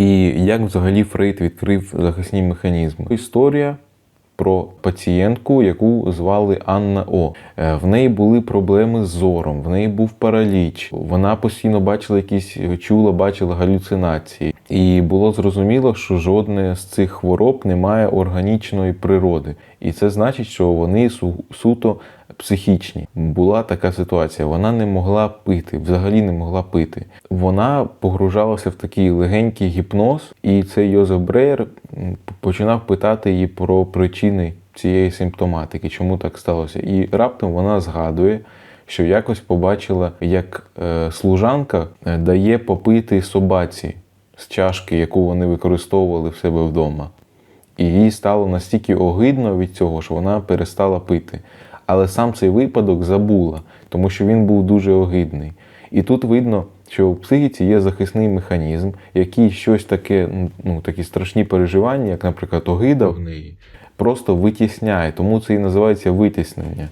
і як взагалі Фрейд відкрив захисні механізми. Історія про пацієнтку, яку звали Анна О. Е, В неї були проблеми з зором, в неї був параліч. Вона постійно бачила якісь чула, бачила галюцинації. І було зрозуміло, що жодне з цих хвороб не має органічної природи. І це значить, що вони су- суто психічні. Була така ситуація. Вона не могла пити, взагалі не могла пити. Вона погружалася в такий легенький гіпноз, і цей Йозеф Бреєр починав питати її про причини цієї симптоматики, чому так сталося. І раптом вона згадує, що якось побачила, як е, служанка е, дає попити собаці з чашки, яку вони використовували в себе вдома. І їй стало настільки огидно від цього, що вона перестала пити. Але сам цей випадок забула, тому що він був дуже огидний. І тут видно, що у психіці є захисний механізм, який щось таке, ну такі страшні переживання, як, наприклад, огида в неї, просто витісняє. Тому це і називається витіснення.